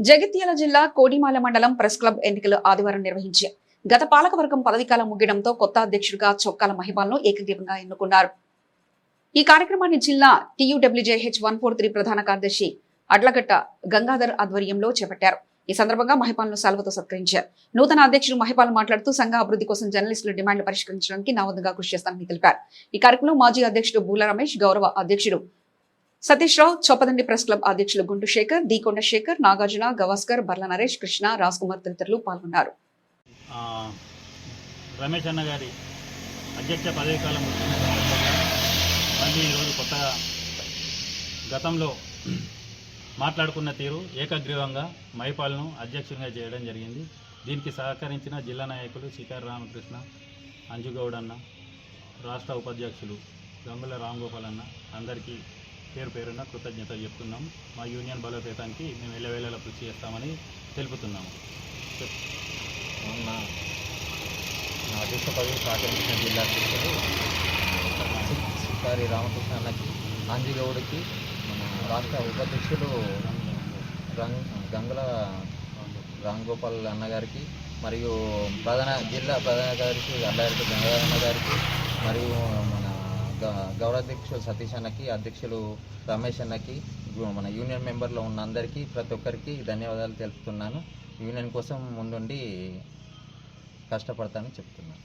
జగిత్యాల జిల్లా కోడిమాల మండలం press club ఎన్నికలు ఆదివారం నిర్వహించారు గత పాలకవర్గం పదవికాలం ముగియడంతో కొత్త అధ్యక్షుడిగా చొక్కాల మహిమాలను ఏకగ్రీవంగా ఎన్నుకున్నారు. ఈ కార్యక్రమాన్ని జిల్లా టీయూడబ్ల్యూజేహెచ్ వన్ ఫోర్ త్రీ ప్రధాన కార్యదర్శి అడ్లగట్ట గంగాధర్ ఆధ్వర్యంలో చేపట్టారు. ఈ సందర్భంగా మహిపాలను సెలవుతో సత్కరించారు. నూతన అధ్యక్షుడు మహిపాల్ మాట్లాడుతూ సంఘ అభివృద్ధి కోసం జర్నలిస్టుల డిమాండ్లు పరిష్కరించడానికి నా వంతుగా కృషి చేస్తానని తెలిపారు. ఈ కార్యక్రమంలో మాజీ అధ్యక్షుడు బూల రమేష్ గౌరవ అధ్యక్షుడు సతీష్ రావు చొప్పదండి ప్రెస్ క్లబ్ అధ్యక్షులు గుంటు శేఖర్ దీకొండ శేఖర్ నాగార్జున గవాస్కర్ బర్ల నరేష్ కృష్ణ రాజ్ కుమార్ తదితరులు పాల్గొన్నారు. రమేష్ అన్న గారి అధ్యక్ష పదవి కాలం మళ్ళీ ఈరోజు కొత్తగా గతంలో మాట్లాడుకున్న తీరు ఏకగ్రీవంగా మైపాల్ను అధ్యక్షునిగా చేయడం జరిగింది. దీనికి సహకరించిన జిల్లా నాయకులు శిఖర్ రామకృష్ణ అంజుగౌడ్ అన్న రాష్ట్ర ఉపాధ్యక్షులు గంగుల రాంగోపాల్ అన్న అందరికీ పేరు పేరున కృతజ్ఞతలు చెప్తున్నాం. మా యూనియన్ బలోపేతానికి మేము ఎల్లవేళలా కృషి చేస్తామని తెలుపుతున్నాము మొన్న నా అధ్యక్ష పదవి సహకరించిన జిల్లా అధ్యక్షుడు సిక్కారి రామకృష్ణ అన్నకి ఆంజీగౌడ్కి మన రాష్ట్ర ఉపాధ్యక్షుడు రంగ్ గంగుల రాంగోపాల్ అన్నగారికి మరియు ప్రధాన జిల్లా ప్రధాన గారికి అల్లారెడ్డి గంగాధర్ అన్న గారికి మరియు గౌరవాధ్యక్షులు సతీష్ అన్నకి అధ్యక్షులు రమేష్ అన్నకి మన యూనియన్ మెంబర్లో ఉన్న అందరికీ ప్రతి ఒక్కరికి ధన్యవాదాలు తెలుపుతున్నాను. యూనియన్ కోసం ముందుండి కష్టపడతానని చెప్తున్నాను.